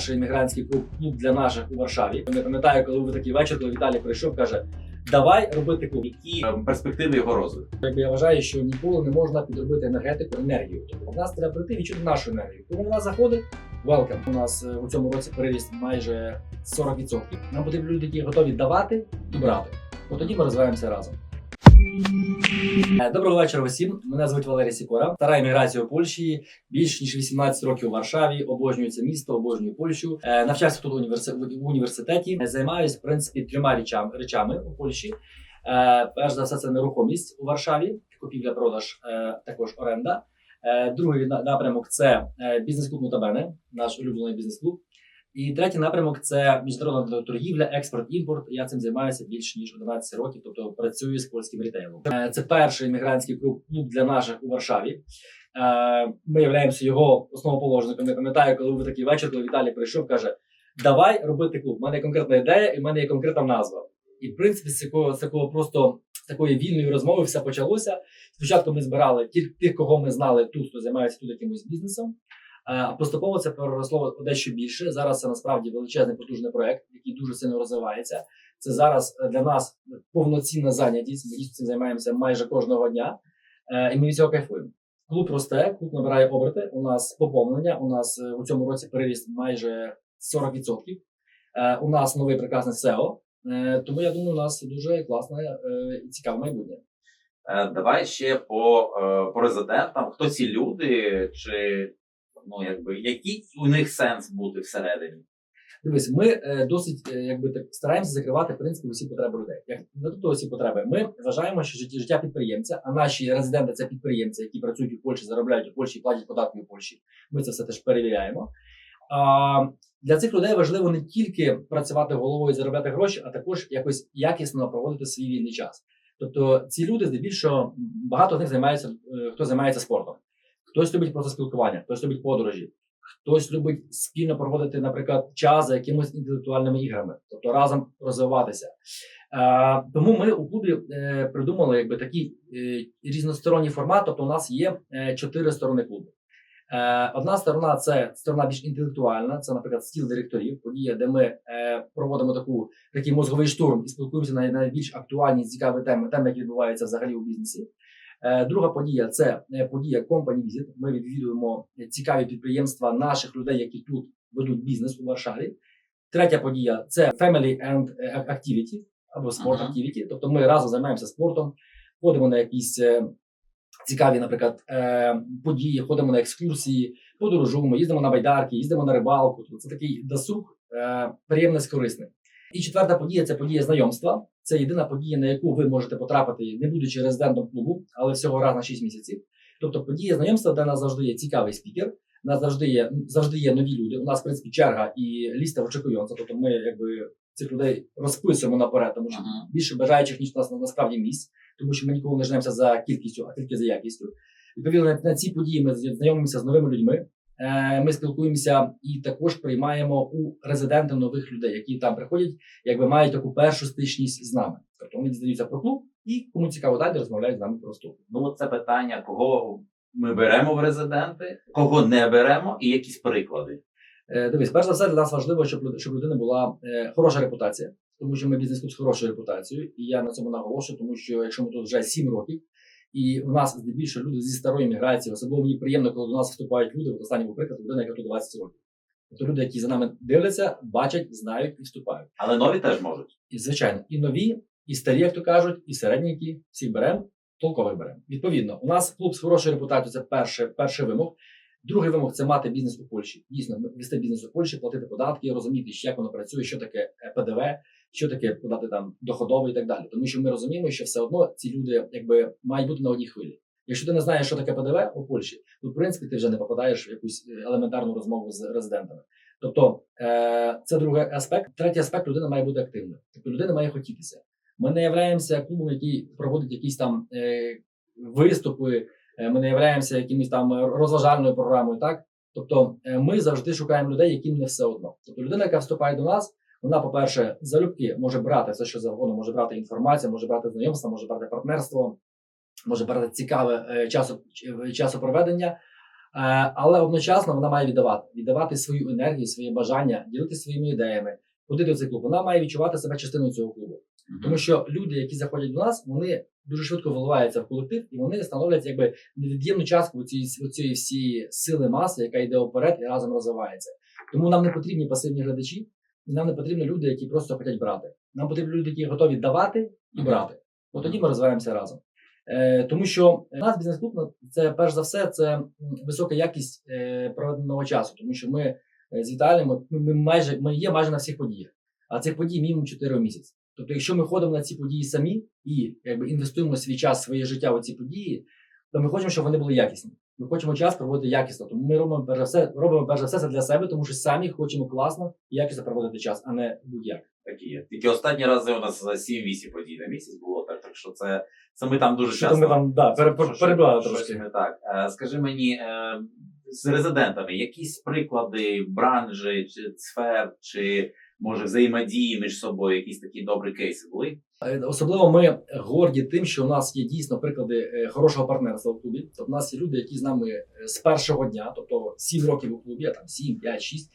перший іммігрантський клуб, клуб для наших у Варшаві. Я пам'ятаю, коли був такий вечір, коли Віталій прийшов, каже: Давай робити клуб. Які е, перспективи його розвитку? Якби я вважаю, що ніколи не можна підробити енергетику енергію. Тобто в нас треба прийти відчути нашу енергію. Коли вона заходить, welcome. У нас е, у цьому році переріст майже 40%. Нам потрібні люди, які готові давати і брати. От тоді ми розвиваємося разом. Е, Доброго вечора усім. Мене звуть Валерій Сікора. Стара імміграція у Польщі. Більш ніж 18 років у Варшаві. Обожнюю це місто, обожнюю Польщу. Е, Навчався тут в університеті. Е, Займаюсь в принципі трьома речами, у Польщі. Перш за все, це нерухомість у Варшаві, купівля, продаж, також оренда. Другий напрямок це бізнес-клуб Нутабене, наш улюблений бізнес-клуб. І третій напрямок це міжнародна торгівля, експорт, імпорт. Я цим займаюся більш ніж 11 років, тобто працюю з польським рітейлом. Е, Це перший іммігрантський клуб для наших у Варшаві. Е, Ми являємося його основоположником. Я пам'ятаю, коли був такий вечір, коли Віталій прийшов, каже: Давай робити клуб. У мене є конкретна ідея, і в мене є конкретна назва. І в принципі, з такого, з такого просто такої вільної розмови все почалося. Спочатку ми збирали тих, кого ми знали тут, хто займається тут якимось бізнесом. Е, поступово це переросло дещо більше. Зараз це насправді величезний потужний проект, який дуже сильно розвивається. Це зараз е, для нас повноцінна зайнятість. Ми дійсно цим займаємося майже кожного дня, Е, і ми від цього кайфуємо. Клуб росте, клуб набирає оберти. У нас поповнення. У нас у цьому році переріст майже 40%. Е, У нас новий прекрасний SEO. Тому я думаю, у нас дуже класне і цікаве майбутнє. Давай ще по, по резидентам. Хто ці люди, чи ну якби який у них сенс бути всередині? Дивись, ми е, досить е, якби так стараємося закривати в принципі усі потреби людей. Як не тобто усі потреби. Ми вважаємо, що життя, життя підприємця, а наші резиденти це підприємці, які працюють у Польщі, заробляють у Польщі, платять податки у Польщі. Ми це все теж перевіряємо. А для цих людей важливо не тільки працювати головою заробляти гроші, а також якось якісно проводити свій вільний час. Тобто ці люди здебільшого багато з них займаються, е, хто займається спортом, хтось любить просто спілкування, хтось любить подорожі, хтось любить спільно проводити, наприклад, час за якимись інтелектуальними іграми, тобто разом розвиватися. Е, тому ми у клубі е, придумали якби такий е, різносторонній формат. Тобто, у нас є е, чотири сторони клубу. Е, одна сторона це сторона більш інтелектуальна, це, наприклад, стіл директорів, подія, де ми е, проводимо таку такий мозговий штурм і спілкуємося на найбільш актуальні цікаві теми, теми, які відбуваються взагалі у бізнесі. Е, Друга подія це е, подія Company Visit. Ми відвідуємо цікаві підприємства наших людей, які тут ведуть бізнес у Варшаві. Третя подія це Family and Activity або Sport Ага. Activity. Тобто ми разом займаємося спортом, ходимо на якісь е, цікаві, наприклад, е, події, ходимо на екскурсії, подорожуємо, їздимо на байдарки, їздимо на рибалку. Тобто це такий досуг, е, приємний, корисний. І четверта подія це подія знайомства. Це єдина подія, на яку ви можете потрапити, не будучи резидентом клубу, але всього раз на 6 місяців. Тобто подія знайомства, де нас завжди є цікавий спікер, у нас завжди є завжди є нові люди. У нас в принципі черга і ліста очікується. Тобто ми якби цих людей розписуємо наперед, тому що Ага. більше бажаючих ніж у нас насправді місць, тому що ми ніколи не женемося за кількістю, а тільки за якістю. Відповідно, на ці події ми знайомимося з новими людьми. Е, Ми спілкуємося і також приймаємо у резиденти нових людей, які там приходять, якби мають таку першу стичність з нами. Тобто вони дізнаються про клуб і кому цікаво далі розмовляють з нами про ступ. Ну це питання, кого ми беремо в резиденти, кого не беремо, і якісь приклади. Е, Дивись, перш за все, для нас важливо, щоб щоб людина була е, хороша репутація, тому що ми бізнес-клуб з хорошою репутацією, і я на цьому наголошую, тому що якщо ми тут вже 7 років, і у нас здебільшого люди зі старої міграції, особливо мені приємно, коли до нас вступають люди. От останній був приклад, людина, яка тут 20 років. Тобто люди, які за нами дивляться, бачать, знають і вступають. Але нові теж можуть. І звичайно, і нові, і старі, як то кажуть, і середненькі, всіх беремо, толкових беремо. Відповідно, у нас клуб з хорошою репутацією це перший, перший вимог. Другий вимог це мати бізнес у Польщі. Дійсно, вести бізнес у Польщі, платити податки, розуміти, як воно працює, що таке е, ПДВ, що таке подати там доходовий і так далі. Тому що ми розуміємо, що все одно ці люди якби мають бути на одній хвилі. Якщо ти не знаєш, що таке ПДВ у Польщі, то в принципі ти вже не попадаєш в якусь е, елементарну розмову з резидентами. Тобто е, це другий аспект. Третій аспект людина має бути активною. Тобто людина має хотітися. Ми не являємося клубом, який проводить якісь там е, виступи. Ми не являємося якимось там розважальною програмою. Так, тобто ми завжди шукаємо людей, яким не все одно. Тобто людина, яка вступає до нас, вона, по-перше, залюбки може брати все, що завгодно, може брати інформацію, може брати знайомство, може брати партнерство, може брати цікаве е, часу, ч- часопроведення. але одночасно вона має віддавати, віддавати свою енергію, свої бажання, ділитися своїми ідеями, ходити в цей клуб. Вона має відчувати себе частиною цього клубу. Мгм. Тому що люди, які заходять до нас, вони дуже швидко виливаються в колектив і вони становлять якби невід'ємну частку цієї, цієї всієї сили маси, яка йде вперед і разом розвивається. Тому нам не потрібні пасивні глядачі, і нам не потрібні люди, які просто хочуть брати. Нам потрібні люди, які готові давати і брати. От тоді ми розвиваємося разом. Е, тому що у нас бізнес-клуб ну, це перш за все це висока якість е, проведеного часу, тому що ми е, з Віталієм ми, ми майже ми є майже на всіх подіях, а цих подій мінімум 4 в місяць. Тобто, якщо ми ходимо на ці події самі і якби інвестуємо свій час, своє життя в ці події, то ми хочемо, щоб вони були якісні. Ми хочемо час проводити якісно. Тому ми робимо перш за все, робимо перш за все це для себе, тому що самі хочемо класно і якісно проводити час, а не будь-як. Такі є. Тільки останні рази у нас за 7-8 подій на місяць було так, так що це, це ми там дуже Що часто. ми там да, пере- Що- що- перебрали трошки. так. Е, Скажи мені, е, з резидентами якісь приклади бранжі, чи сфер, чи може взаємодії між собою, якісь такі добрі кейси були? Е, Особливо ми горді тим, що у нас є дійсно приклади е, хорошого партнерства в клубі. Тобто, у нас є люди, які з нами е, з першого дня, тобто 7 років у клубі, а там 7, 5, 6.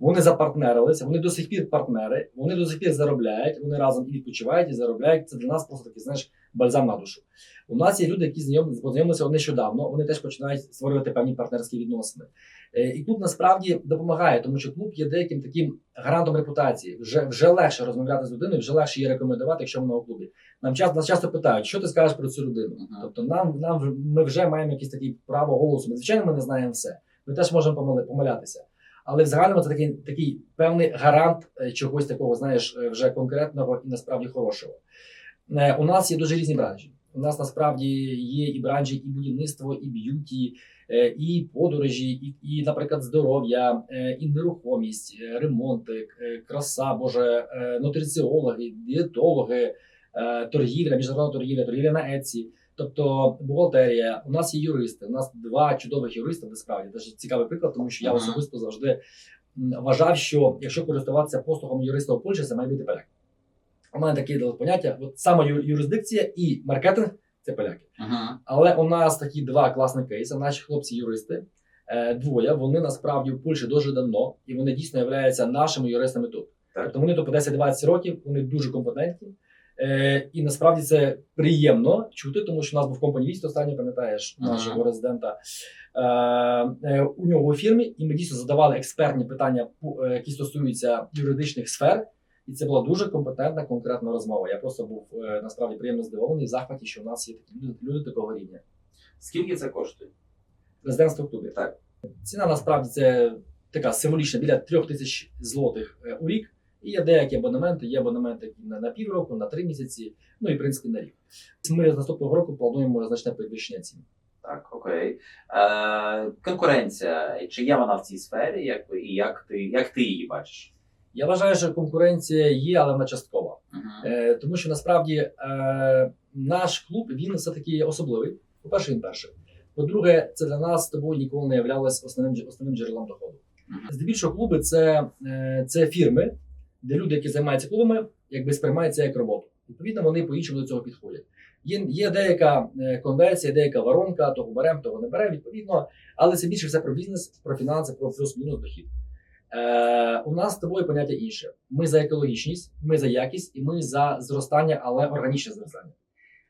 Вони запартнерилися, вони до сих пір партнери, вони до сих пір заробляють, вони разом і відпочивають, і заробляють. Це для нас просто такий, знаєш, бальзам на душу. У нас є люди, які познайомилися нещодавно, вони теж починають створювати певні партнерські відносини. Е, І клуб насправді допомагає, тому що клуб є деяким таким гарантом репутації. Вже, вже легше розмовляти з людиною, вже легше її рекомендувати, якщо вона у клубі. Нам часто, нас часто питають, що ти скажеш про цю людину. Мгм. Тобто нам, нам ми вже маємо якесь таке право голосу. Ми, Звичайно, ми не знаємо все. Ми теж можемо помилятися. Але в загальному це такий, такий певний гарант е, чогось такого, знаєш, е, вже конкретного і насправді хорошого. Е, У нас є дуже різні бранжі. У нас насправді є і бранжі, і будівництво, і б'юті, і подорожі, і, і наприклад, здоров'я, і нерухомість, ремонти, краса, боже, нутриціологи, дієтологи, торгівля, міжнародна торгівля, торгівля на Еці. Тобто бухгалтерія, у нас є юристи. У нас два чудових юристи, насправді теж цікавий приклад, тому що я Ага. особисто завжди вважав, що якщо користуватися послугом юриста у Польщі, це має бути поляк. У мене таке поняття: от саме юрисдикція і маркетинг це поляки. Угу. Але у нас такі два класні кейси. Наші хлопці-юристи, е, двоє, вони насправді в Польщі дуже давно, і вони дійсно являються нашими юристами тут. Так. Тобто вони тут по 10-20 років, вони дуже компетентні. Е, і насправді це приємно чути, тому що у нас був компаній віст останній, пам'ятаєш, Ага. нашого резидента. Е, е, у нього у фірмі, і ми дійсно задавали експертні питання, е, які стосуються юридичних сфер. І це була дуже компетентна, конкретна розмова. Я просто був е, насправді приємно здивований в захваті, що у нас є такі люди, люди такого рівня. Скільки це коштує? Резидентство в клубі. Так. Ціна насправді це така символічна біля трьох тисяч злотих у рік. І є деякі абонементи, є абонементи на, на півроку, на три місяці, ну і в принципі на рік. Ми з наступного року плануємо значне підвищення цін. Так, окей. Е, конкуренція. Чи є вона в цій сфері? Як, і як ти, як ти її бачиш? Я вважаю, що конкуренція є, але вона часткова. Угу. Е, тому що насправді е, наш клуб він все таки особливий. По-перше, він перший. По-друге, це для нас тобою ніколи не являлось основним основним джерелом доходу. Здебільшого клуби це, е, це фірми, де люди, які займаються клубами, якби сприймаються як роботу. Відповідно, вони по-іншому до цього підходять. Є, є деяка е, конверсія, деяка воронка, того беремо, того не беремо, відповідно, але це більше все про бізнес, про фінанси, про плюс-мінус дохід. Е, у нас з тобою поняття інше. Ми за екологічність, ми за якість і ми за зростання, але органічне зростання.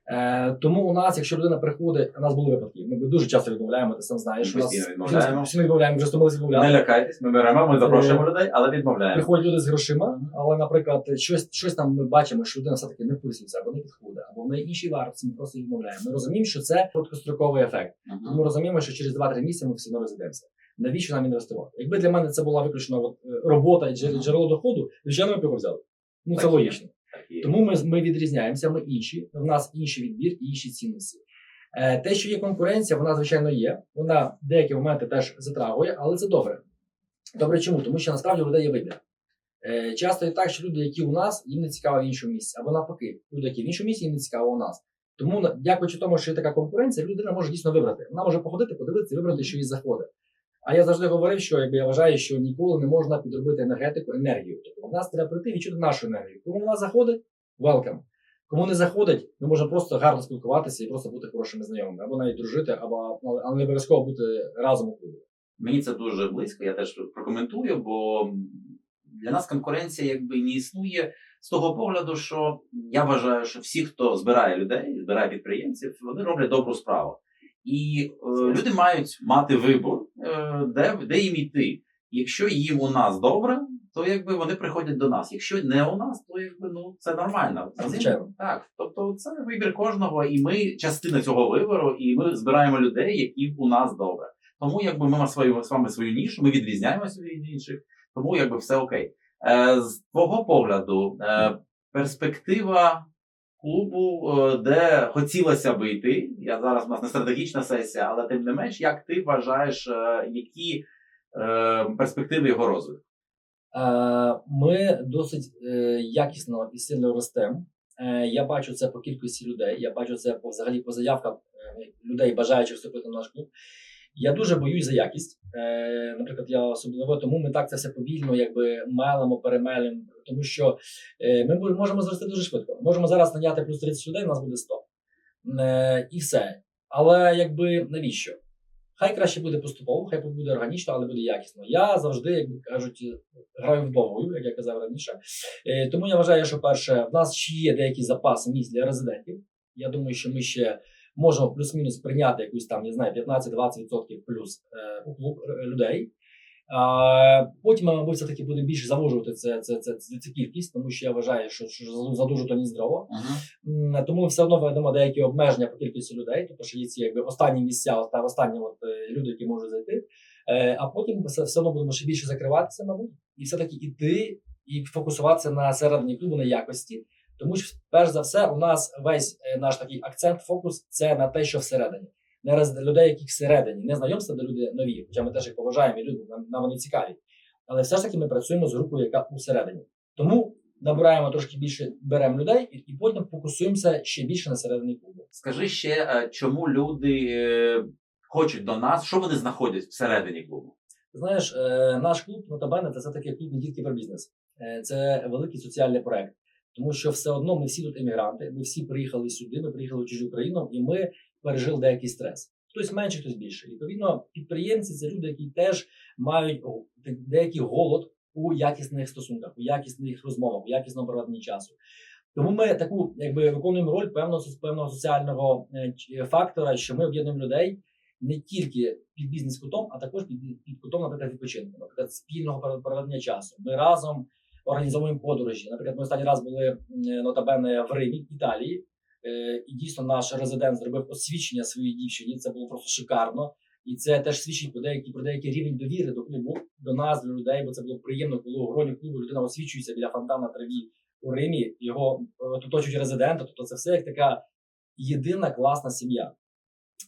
Е, тому у нас, якщо людина приходить, у нас були випадки. Ми дуже часто відмовляємо, ти сам знаєш. Ми у нас постійно відмовляємо. Постійно відмовляємо, вже стомилися відмовляти. Не лякайтесь, ми беремо, ми запрошуємо людей, але відмовляємо. Приходять люди з грошима, але, наприклад, щось, щось там ми бачимо, що людина все-таки не вписується, або не підходить, або в неї інші вартості, ми просто відмовляємо. Ми розуміємо, що це короткостроковий ефект. Тому розуміємо, що через 2-3 місяці ми все одно розійдемося. Навіщо нам інвестувати? Якби для мене це була виключно е, робота і джер- Мгм. джерело доходу, звичайно, ми б його взяли. Ну це Так є. логічно. Є. Тому ми, ми відрізняємося, ми інші. В нас інший відбір і інші цінності. Е, те, що є конкуренція, вона звичайно є. Вона деякі моменти теж затрагує, але це добре. Добре, чому? Тому що насправді у людей є вибір. Е, часто і так, що люди, які у нас, їм не цікаво в іншому місці, або навпаки, люди, які в іншому місці, їм не цікаво у нас. Тому, дякуючи тому, що є така конкуренція, людина може дійсно вибрати. Вона може походити, подивитися і вибрати, що їй заходить. А я завжди говорив, що якби я вважаю, що ніколи не можна підробити енергетику енергію. Тобто в нас треба прийти і відчути нашу енергію. Коли вона заходить, welcome. Кому не заходить, ми можемо просто гарно спілкуватися і просто бути хорошими знайомими, або навіть дружити, або але не обов'язково бути разом у клубі. Мені це дуже близько, я теж прокоментую, бо для нас конкуренція якби не існує з того погляду, що я вважаю, що всі, хто збирає людей, збирає підприємців, вони роблять добру справу. І е, люди мають мати вибор, де, де їм йти. Якщо їм у нас добре, то якби вони приходять до нас. Якщо не у нас, то якби ну це нормально. Звичайно. Так, тобто це вибір кожного, і ми частина цього вибору, і ми збираємо людей, які у нас добре. Тому якби ми маємо свою з вами свою нішу, ми відрізняємося від інших, тому якби все окей. Е, з твого погляду, е, перспектива клубу, е, де хотілося би йти. Я зараз у нас не стратегічна сесія, але тим не менш, як ти вважаєш, е, які е, перспективи його розвитку? Ми досить якісно і сильно ростемо. Я бачу це по кількості людей. Я бачу це по взагалі по заявках людей, бажаючих вступити в наш клуб. Я дуже боюсь за якість. Наприклад, я особливо тому ми так це все повільно, якби мелимо, перемелимо, тому що е, ми можемо зрости дуже швидко. Можемо зараз наняти плюс 30 людей, у нас буде 100. Е, І все. Але якби навіщо? Хай краще буде поступово, хай буде органічно, але буде якісно. Я завжди, як кажуть, граю вдовгою, як я казав раніше. Е, Тому я вважаю, що перше, в нас ще є деякий запас місць для резидентів. Я думаю, що ми ще можемо плюс-мінус прийняти якусь там, не знаю, 15-20% плюс е, у клуб е, людей. Потім ми, мабуть, все-таки будемо більше завужувати це, це, це, це, кількість, тому що я вважаю, що, що задуже то не. М, Тому ми все одно введемо деякі обмеження по кількості людей, тобто що є ці якби останні місця, останні от, е, люди, які можуть зайти. Е, А потім все, все одно будемо ще більше закриватися, мабуть, і все-таки іти і фокусуватися на середині клубу на якості. Тому що, перш за все, у нас весь е, наш такий акцент, фокус це на те, що всередині. Не роз людей, які всередині, не знайомство, де люди нові, хоча ми теж їх поважаємо і любимо, нам, нам вони цікаві. Але все ж таки ми працюємо з групою, яка усередині. Тому набираємо трошки більше, беремо людей і, і потім фокусуємося ще більше на середині клубу. Скажи ще, е, чому люди е, хочуть до нас, що вони знаходять всередині клубу? Знаєш, е, наш клуб Нотабene це все-таки клуб не тільки про бізнес. Це великий соціальний проект. Тому що все одно ми всі тут емігранти, ми всі приїхали сюди, ми приїхали в чужу країну, і ми пережили деякий стрес. Хтось менше, хтось більше. Відповідно, підприємці це люди, які теж мають деякий голод у якісних стосунках, у якісних розмовах, у якісному проведенні часу. Тому ми таку якби виконуємо роль певного певного соціального е, фактора, що ми об'єднуємо людей не тільки під бізнес кутом, а також під, під кутом, наприклад, відпочинку, наприклад, спільного проведення часу. Ми разом організовуємо подорожі. Наприклад, ми останній раз були м, нотабене в Римі, Італії, е, і дійсно наш резидент зробив освічення своїй дівчині. Це було просто шикарно. І це теж свідчить про деякий про деякий рівень довіри до клубу, до нас, до людей, бо це було приємно, коли у гроні клубу людина освічується біля фонтана траві у Римі, його е, оточують резиденти. Тобто це все як така єдина класна сім'я.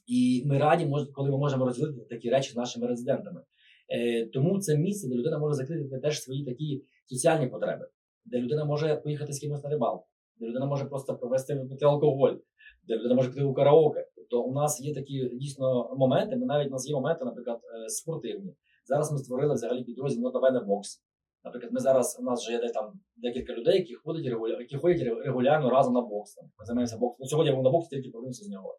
І ми раді, коли ми можемо розділити такі речі з нашими резидентами. Е, тому це місце, де людина може закрити теж свої такі соціальні потреби, де людина може поїхати з кимось на рибалку, де людина може просто провести випити алкоголь, де людина може піти у караоке. Тобто у нас є такі дійсно моменти. Ми навіть у нас є моменти, наприклад, е, спортивні. Зараз ми створили взагалі підрозділ Нотавене бокс. Наприклад, ми зараз у нас вже є де там декілька людей, які ходять регуля... які ходять регулярно разом на бокс. Там. Ми займаємося боксом. Ну, сьогодні я був на боксі, тільки повернувся з нього.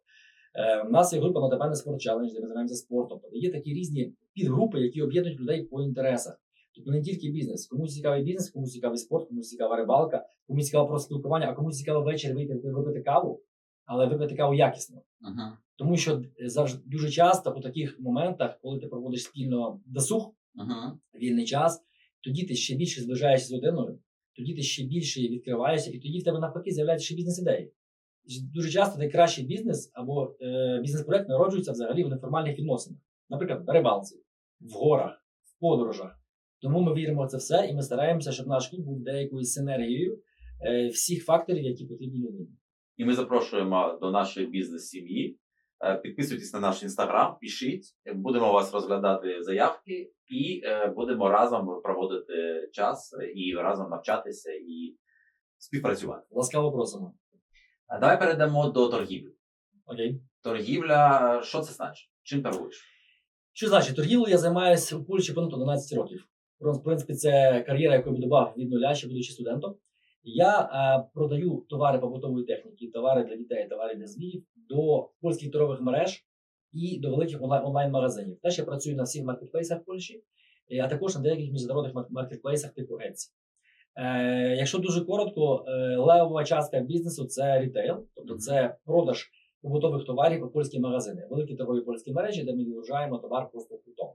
Е, у нас є група Нотабене Спорт Челендж, де ми займаємося спортом. Тобто є такі різні підгрупи, які об'єднують людей по інтересах. Тобто не тільки бізнес. Комусь цікавий бізнес, комусь цікавий спорт, комусь цікава рибалка, комусь цікаво про спілкування, а комусь цікаво ввечері вийти випити каву, але випити каву якісно. Угу. Тому що завжди дуже часто у таких моментах, коли ти проводиш спільно досуг, Угу. вільний час, тоді ти ще більше зближаєшся з людиною, тоді ти ще більше відкриваєшся, і тоді в тебе навпаки з'являються ще бізнес-ідеї. Дуже часто найкращий бізнес або е, бізнес-проект народжується взагалі в неформальних відносинах, наприклад, на рибалці, в горах, в подорожах. Тому ми віримо в це все, і ми стараємося, щоб наш клуб був деякою синергією е, всіх факторів, які потрібні людині. І ми запрошуємо до нашої бізнес-сім'ї. Е, Підписуйтесь на наш інстаграм, пишіть, будемо у вас розглядати заявки і е, будемо разом проводити час і разом навчатися і співпрацювати. Ласкаво просимо. Давай перейдемо до торгівлі. Окей. Торгівля, що це значить? Чим торгуєш? Що значить, торгівлею я займаюся у Польщі понад 11 років. В принципі, це кар'єра, яку я будував від нуля, ще будучи студентом. Я е, продаю товари побутової техніки, товари для дітей, товари для звірів до польських торгових мереж і до великих онлайн- онлайн-магазинів. Теж я працюю на всіх маркетплейсах в Польщі, е, а також на деяких міжнародних маркетплейсах типу Etsy. Е, якщо дуже коротко, е, левова частка бізнесу це рітейл, тобто це продаж побутових товарів у польські магазини, великі торгові польські мережі, де ми вигружаємо товар просто кутом.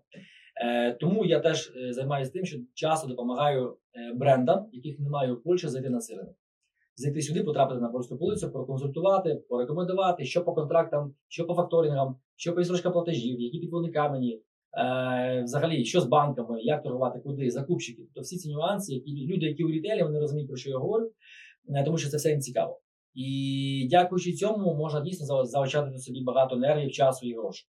Е, тому я теж е, займаюся тим, що часто допомагаю е, брендам, яких немає в Польщі, зайти на цей ринок. Зайти сюди, потрапити на польську полицю, проконсультувати, порекомендувати, що по контрактам, що по факторингам, що по історичка платежів, які підводні камені, взагалі, що з банками, як торгувати, куди, закупщики. Тобто всі ці нюанси, які люди, які у рітейлі, вони розуміють, про що я говорю, тому що це все їм цікаво. І дякуючи цьому, можна дійсно за- заощадити собі багато нервів, часу і грошей.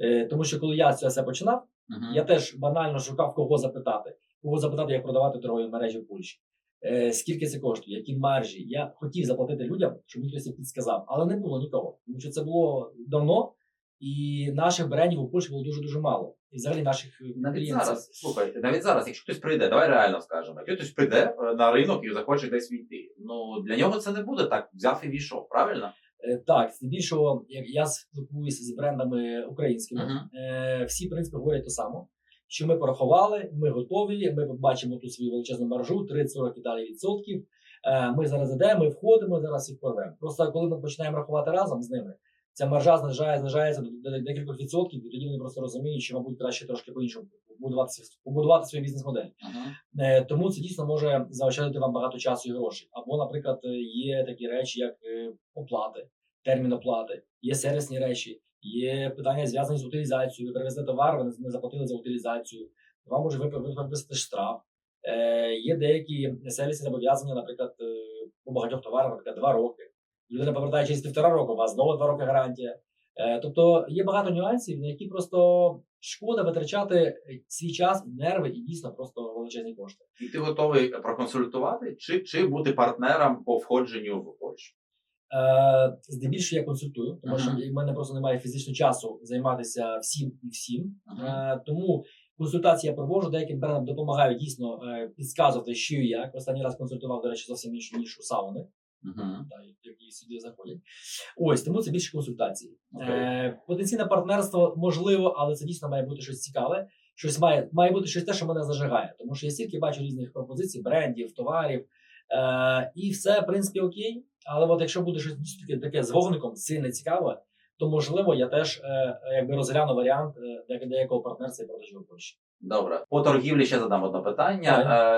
Е, тому що коли я це все починав, Мгм. я теж банально шукав кого запитати, кого запитати, як продавати торгові мережі в Польщі. Е, скільки це коштує, які маржі. Я хотів заплатити людям, щоб мені хтось підсказав, але не було нікого. Тому що це було давно, і наших брендів у Польщі було дуже дуже мало. І взагалі наших е, Навіть клієнтів. зараз, слухайте, навіть зараз, якщо хтось прийде, давай реально скажемо, якщо хтось прийде на ринок і захоче десь війти, ну для нього це не буде так взяв і війшов, правильно? Е, Так, здебільшого, як я спілкуюся з брендами українськими, uh-huh. всі, в принципі, говорять те саме, що ми порахували, ми готові, ми бачимо ту свою величезну маржу, 30-40 і далі відсотків. Е, Ми зараз йдемо, ми входимо, зараз їх порвемо. Просто коли ми починаємо рахувати разом з ними, ця маржа знижає, знижається до, декількох відсотків, і тоді вони просто розуміють, що, мабуть, краще трошки по-іншому побудувати, побудувати свою бізнес-модель. Мгм. Е, Тому це дійсно може заощадити вам багато часу і грошей. Або, наприклад, є такі речі, як е, оплати, термін оплати, є сервісні речі, є питання зв'язані з утилізацією. Ви привезли товар, ви не- заплатили за утилізацію. Вам може вип- вип- виписати штраф. Е, Є деякі сервісні зобов'язання, наприклад, е, по багатьох товарах, наприклад, два роки. Людина повертає через півтора року, у вас знову два роки гарантія. Е, Тобто є багато нюансів, на які просто шкода витрачати е, свій час, нерви і дійсно просто величезні кошти. І ти готовий проконсультувати чи, чи бути партнером по входженню в Польщу? Е, здебільшого я консультую, тому що в мене просто немає фізичного часу займатися всім і всім. Ага. Е, тому консультації я проводжу, деяким брендам допомагаю дійсно е, підказувати, що і як. Останній раз консультував, до речі, зовсім іншу нішу сауни, Та, які сюди заходять. Ось тому це більше консультації. Окей. Е, потенційне партнерство можливо, але це дійсно має бути щось цікаве. Щось має, має бути щось те, що мене зажигає. Тому що я стільки бачу різних пропозицій, брендів, товарів, е, і все, в принципі, окей. Але от якщо буде щось таке, таке з вогником, сильно цікаве, то можливо я теж е, якби розгляну варіант е, деякого партнерства і продажу в Польщі. Добре. По торгівлі ще задам одне питання.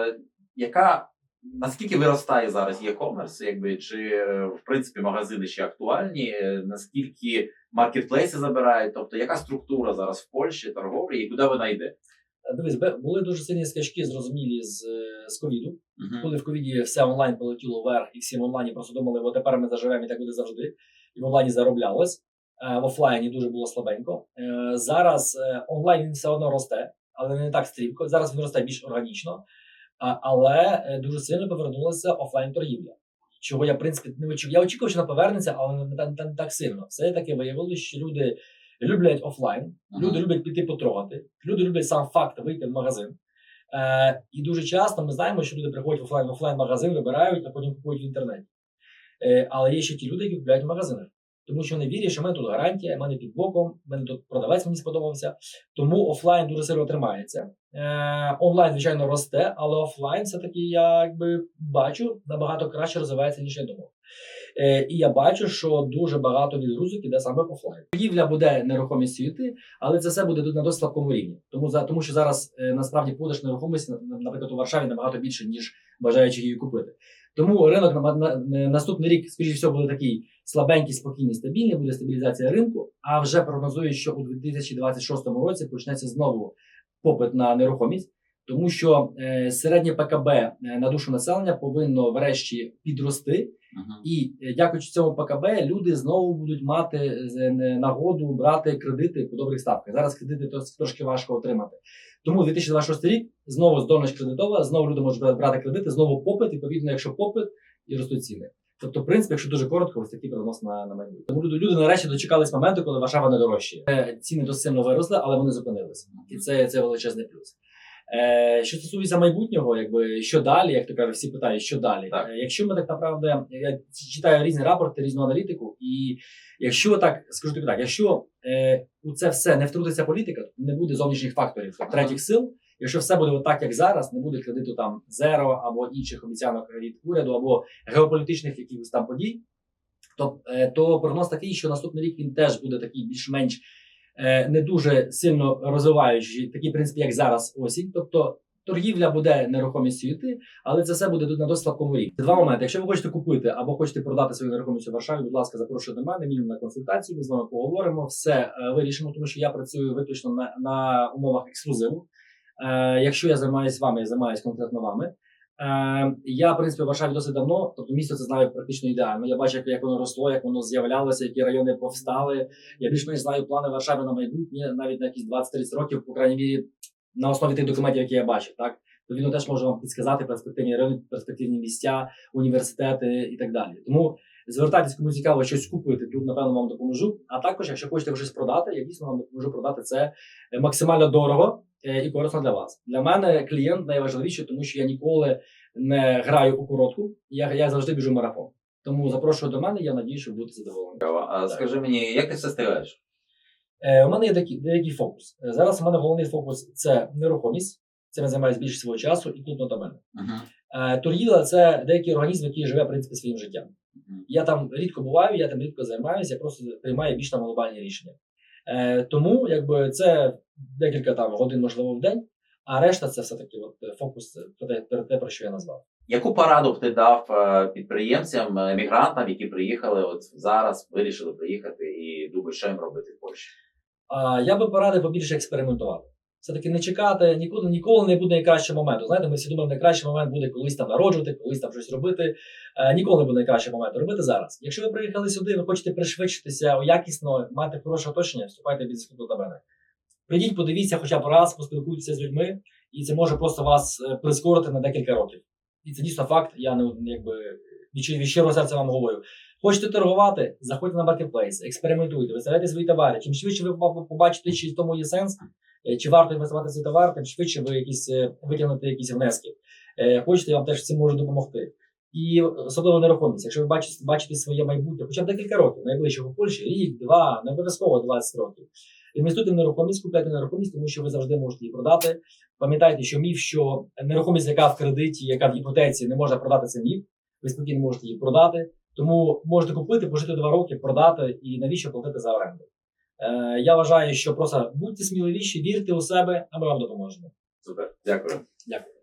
Е, яка наскільки виростає зараз e-commerce, якби чи е, в принципі магазини ще актуальні? Наскільки маркетплейси забирають? Тобто, яка структура зараз в Польщі торговлі і куди вона йде? Е, Дивись, були дуже сильні скачки, зрозумілі з, е, з ковіду. Мгм. Коли в ковіді все онлайн полетіло вверх, і всі в онлайні просто думали, от тепер ми заживемо і так буде завжди. І в онлайні зароблялось. В офлайні дуже було слабенько. Зараз онлайн він все одно росте, але не так стрімко. Зараз він росте більш органічно, але е, дуже сильно повернулася офлайн торгівля. Чого я, в принципі, не очікував. Я очікував, що вона повернеться, але не, не, не, не так сильно. Все таки виявилося, що люди люблять офлайн, Ага. люди люблять піти потрогати, люди люблять сам факт вийти в магазин. Е, і дуже часто ми знаємо, що люди приходять в офлайн, в офлайн магазин, вибирають, а потім купують в інтернеті. Е, але є ще ті люди, які купують в магазинах. Тому що вони вірять, що в мене тут гарантія, в мене під боком, в мене тут продавець мені сподобався. Тому офлайн дуже сильно тримається. Е, онлайн, звичайно, росте, але офлайн все-таки я якби бачу набагато краще розвивається, ніж я думав. Е, і я бачу, що дуже багато відгрузок іде саме офлайн. Торгівля буде нерухомістю йти, але це все буде на досить слабкому рівні. Тому за тому, що зараз е, насправді продаж нерухомості, на- наприклад, у Варшаві набагато більше, ніж бажаючи її купити. Тому ринок на, на, на наступний рік, скоріше всього, буде такий слабенький, спокійний, стабільний, буде стабілізація ринку. А вже прогнозують, що у 2026 році почнеться знову попит на нерухомість. Тому що е, середнє ПКБ е, на душу населення повинно врешті підрости, Мгм. і е, дякуючи цьому ПКБ, люди знову будуть мати нагоду брати кредити по добрих ставках. Зараз кредити трошки важко отримати. Тому 2026 рік знову здольність кредитова, знову люди можуть брати кредити, знову попит, І, відповідно, якщо попит і ростуть ціни. Тобто, в принципі, якщо дуже коротко, ось такий прогноз на, на майбутнє. Тому люди, люди нарешті дочекались моменту, коли Варшава не дорожчає. Е, Ціни досить сильно виросли, але вони зупинилися. І це, це величезний плюс. Е, що стосується майбутнього, якби що далі, як то кажуть, всі питають, що далі. Так. Е, якщо ми так направде, я читаю різні рапорти, різну аналітику, і якщо так скажу тобі так, якщо е, у це все не втрутиться політика, не буде зовнішніх факторів Ага. третіх сил. Якщо все буде отак, як зараз, не буде кредиту там зеро або інших обіцянок від уряду, або геополітичних якихось там подій, то, е, то прогноз такий, що наступний рік він теж буде такий більш-менш е, не дуже сильно розвиваючий, такий в як зараз осінь. Тобто торгівля буде нерухомістю йти, але це все буде на досить слабкому рівні. Два моменти. Якщо ви хочете купити або хочете продати свою нерухомість у Варшаві, будь ласка, запрошуйте до мене, мінімум на консультацію. Ми з вами поговоримо, все е, вирішимо, тому що я працюю виключно на, на умовах ексклюзиву. Е, якщо я займаюся вами, я займаюся конкретно вами. Е, я, в принципі, в досить давно, тобто місто це знаю практично ідеально. Я бачу, як, воно росло, як воно з'являлося, які райони повстали. Я більш-менш знаю плани Варшави на майбутнє, навіть на якісь 20-30 років, по крайній мірі, на основі тих документів, які я бачив. Так? То він теж може вам підсказати перспективні райони, перспективні місця, університети і так далі. Тому звертайтесь, кому цікаво щось купити, тут, напевно, вам допоможу. А також, якщо хочете щось продати, я дійсно вам допоможу продати це е, максимально дорого і корисно для вас. Для мене клієнт найважливіший, тому що я ніколи не граю у коротку, я, я завжди біжу марафон. Тому запрошую до мене, я надію, що будете задоволені. А скажи мені, як ти все стигаєш? Е, у мене є такий, деякий фокус. Е, Зараз у мене головний фокус це нерухомість. Цим я займаюся більше свого часу і тут на мене. Е, торгівля це деякий організм, який живе в принципі своїм життям. Я там рідко буваю, я там рідко займаюся, я просто приймаю більш там глобальні рішення. Е, тому якби це декілька там годин, можливо, в день, а решта це все-таки от, е, фокус про те, про те, про що я назвав. Яку пораду б ти дав е, підприємцям, е, емігрантам, які приїхали от зараз, вирішили приїхати і думають, що їм робити в Польщі? Я би порадив побільше експериментувати. Все-таки не чекати, ніколи, ніколи не буде найкращого моменту. Знаєте, ми всі думаємо, найкращий момент буде колись там народжувати, колись там щось робити. Е, ніколи не буде найкращого моменту. Робити зараз. Якщо ви приїхали сюди, ви хочете пришвидшитися якісно, мати хороше оточення, вступайте в бізнес до мене. Прийдіть, подивіться хоча б раз, поспілкуйтеся з людьми, і це може просто вас е, прискорити на декілька років. І це дійсно факт. Я не якби від щи- щирого серця вам говорю. Хочете торгувати, заходьте на маркетплейс, експериментуйте, виставляйте свої товари. Чим швидше ви побачите, чи в тому є сенс, чи варто інвестувати цей товар, тим швидше ви якісь е, витягнете якісь внески. Е, Хочете, я вам теж цим можу допомогти. І особливо нерухомість. Якщо ви бачите, бачите своє майбутнє, хоча б декілька років, найближчого в Польщі, рік, два, не обов'язково 20 років. Інвестуйте в нерухомість, купляйте нерухомість, тому що ви завжди можете її продати. Пам'ятайте, що міф, що нерухомість, яка в кредиті, яка в іпотеці, не можна продати це міф. Ви спокійно можете її продати. Тому можете купити, пожити два роки, продати і навіщо платити за оренду. Е, я вважаю, що просто будьте сміливіші, вірте у себе, а ми вам допоможемо. Супер, дякую. Дякую.